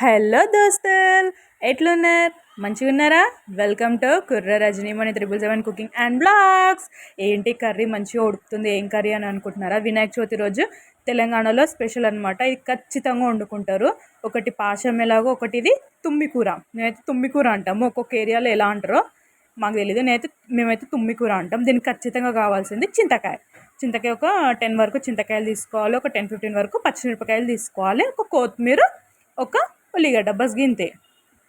Hello దోస్తుల్ ఎట్లున్నారు? మంచిగా ఉన్నారా? Welcome to Kurra Rajanimani triple seven cooking and blogs. ఏంటి కర్రీ మంచిగా ఉడుకుతుంది ఏం కర్రీ అని అనుకుంటున్నారా? వినాయక చవితి రోజు తెలంగాణలో స్పెషల్ అనమాట ఇది ఖచ్చితంగా వండుకుంటారు. ఒకటి పాశం ఎలాగో ఒకటి ఇది తుమ్మికూర. నేనైతే తుమ్మికూర అంటాము. ఒక్కొక్క ఏరియాలో ఎలా అంటారో మాకు తెలియదు నేనైతే మేమైతే తుమ్మికూర అంటాం. దీనికి ఖచ్చితంగా కావాల్సింది చింతకాయ. చింతకాయ ఒక టెన్ వరకు చింతకాయలు తీసుకోవాలి. ఒక టెన్ ఫిఫ్టీన్ వరకు పచ్చిమిరపకాయలు తీసుకోవాలి. ఒక కొత్తిమీర ఒక ఉల్లిగడ్డ బస్గింతే.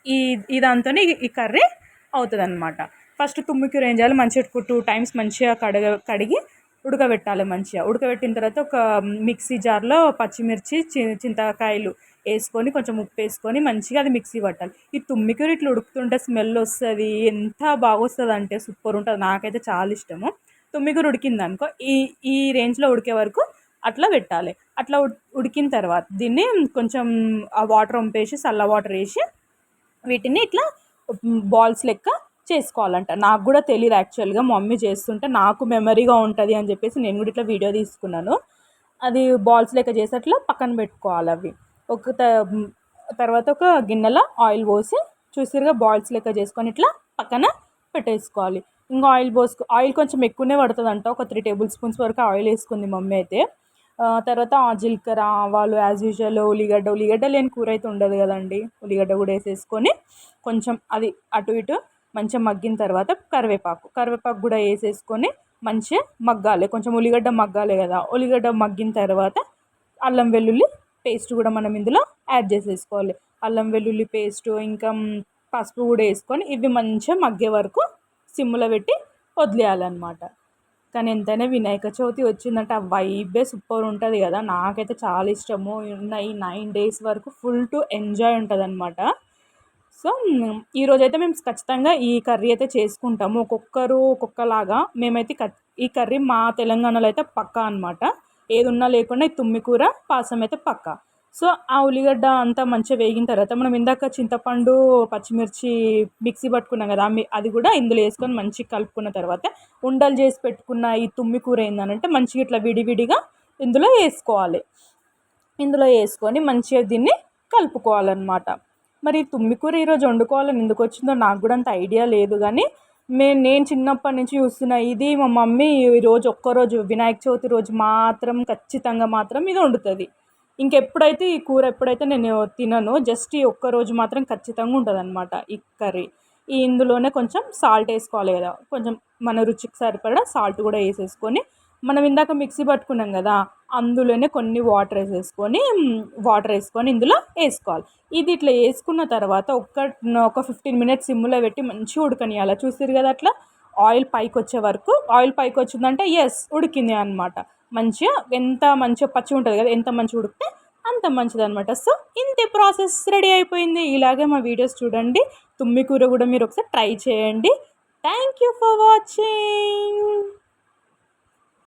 ఈ ఇదంతా ఈ కర్రీ అవుతుంది అనమాట ఫస్ట్ తుమ్మికూర ఏం చేయాలి మంచిగా టూ టైమ్స్ మంచిగా కడగ కడిగి ఉడకబెట్టాలి మంచిగా. ఉడకబెట్టిన తర్వాత ఒక మిక్సీ జార్లో పచ్చిమిర్చి చి చింతకాయలు వేసుకొని కొంచెం ఉప్పు వేసుకొని మంచిగా అది మిక్సీ పట్టాలి. ఈ తుమ్మికూర ఇట్లా ఉడుకుతుంటే స్మెల్ వస్తుంది ఎంత బాగా వస్తుంది అంటే సూపర్ ఉంటుంది. నాకైతే చాలా ఇష్టము. తుమ్మికూర ఉడికింది అనుకో ఈ ఈ రేంజ్లో ఉడికే వరకు అట్లా పెట్టాలి. అట్లా ఉడికిన తర్వాత దీన్ని కొంచెం ఆ వాటర్ వంపేసి చల్ల వాటర్ వేసి వీటిని ఇట్లా బాల్స్ లెక్క చేసుకోవాలంట. నాకు కూడా తెలియదు యాక్చువల్గా. మమ్మీ చేస్తుంటే నాకు మెమరీగా ఉంటుంది అని చెప్పేసి నేను కూడా ఇట్లా వీడియో తీసుకున్నాను. అది బాల్స్ లెక్క చేసి అట్లా పక్కన పెట్టుకోవాలి అవి. ఒక తర్వాత ఒక గిన్నెలో ఆయిల్ పోసి చూసిరుగా బాల్స్ లెక్క చేసుకొని ఇట్లా పక్కన పెట్టేసుకోవాలి. ఇంకా ఆయిల్ పోసుకో ఆయిల్ కొంచెం ఎక్కువనే పడుతుంది అంట ఒక త్రీ టేబుల్ స్పూన్స్ వరకు ఆయిల్ వేసుకుంది మమ్మీ అయితే. తర్వాత జీలకర్ర ఆవాలు యాజ్ యూజువల్ ఉల్లిగడ్డ ఉల్లిగడ్డ లేని కూర అయితే ఉండదు కదండి. ఉల్లిగడ్డ కూడా వేసేసుకొని కొంచెం అది అటు ఇటు మంచిగా మగ్గిన తర్వాత కరివేపాకు. కరివేపాకు కూడా వేసేసుకొని మంచిగా మగ్గాలి. కొంచెం ఉల్లిగడ్డ మగ్గాలి కదా. ఉల్లిగడ్డ మగ్గిన తర్వాత అల్లం వెల్లుల్లి పేస్ట్ కూడా మనం ఇందులో యాడ్ చేసేసుకోవాలి. అల్లం వెల్లుల్లి పేస్ట్ ఇంకా పసుపు కూడా వేసుకొని ఇవి మంచిగా మగ్గే వరకు సిమ్లో పెట్టి వదిలేయాలన్నమాట. కానీ ఎంతైనా వినాయక చవితి వచ్చిందంటే ఆ వైబే సూపర్ ఉంటుంది కదా. నాకైతే చాలా ఇష్టము. ఈ నైన్ డేస్ వరకు ఫుల్ టు ఎంజాయ్ ఉంటుంది అనమాట సో ఈరోజు అయితే మేము ఖచ్చితంగా ఈ కర్రీ అయితే చేసుకుంటాము. ఒక్కొక్కరు ఒక్కొక్కలాగా మేమైతే ఈ కర్రీ మా తెలంగాణలో అయితే పక్కా అనమాట ఏది ఉన్నా లేకుండా ఈ తుమ్మికూర పాసం అయితే పక్కా. సో ఆ ఉల్లిగడ్డ అంతా మంచిగా వేగిన తర్వాత మనం ఇందాక చింతపండు పచ్చిమిర్చి మిక్సీ పట్టుకున్నాం కదా అది కూడా ఇందులో వేసుకొని మంచిగా కలుపుకున్న తర్వాత ఉండలు చేసి పెట్టుకున్న ఈ తుమ్మి కూర ఏందనంటే మంచిగా ఇట్లా విడివిడిగా ఇందులో వేసుకోవాలి. ఇందులో వేసుకొని మంచిగా దీన్ని కలుపుకోవాలన్నమాట. మరి తుమ్మి కూర ఈరోజు వండుకోవాలని ఎందుకు వచ్చిందో నాకు కూడా అంత ఐడియా లేదు కానీ నేను నేను చిన్నప్పటి నుంచి చూస్తున్నా ఇది మా మమ్మీ ఈరోజు ఒక్కరోజు వినాయక చవితి రోజు మాత్రం ఖచ్చితంగా మాత్రం ఇది వండుతుంది. ఇంకెప్పుడైతే ఈ కూర ఎప్పుడైతే నేను తినను జస్ట్ ఈ ఒక్కరోజు మాత్రం ఖచ్చితంగా ఉంటుంది అనమాట ఈ కర్రీ. ఈ ఇందులోనే కొంచెం సాల్ట్ వేసుకోవాలి కదా. కొంచెం మన రుచికి సరిపడా సాల్ట్ కూడా వేసేసుకొని మనం ఇందాక మిక్సీ పట్టుకున్నాం కదా అందులోనే కొన్ని వాటర్ వేసేసుకొని వాటర్ వేసుకొని ఇందులో వేసుకోవాలి. ఇది ఇట్లా వేసుకున్న తర్వాత ఒక్క ఒక ఫిఫ్టీన్ మినిట్స్ సిమ్లో పెట్టి మంచిగా ఉడకనియాలి. చూసారు కదా అట్లా? ఆయిల్ పైకి వచ్చే వరకు ఆయిల్ పైకి వచ్చిందంటే ఎస్ ఉడికింది అనమాట మంచిగా ఎంత మంచిగా పచ్చి ఉంటుంది కదా ఎంత మంచిగా ఉడికితే అంత మంచిది అనమాట సో ఇంతే ప్రాసెస్ రెడీ అయిపోయింది. ఇలాగే మా వీడియోస్ చూడండి. తుమ్మి కూర కూడా మీరు ఒకసారి ట్రై చేయండి. Thank you for watching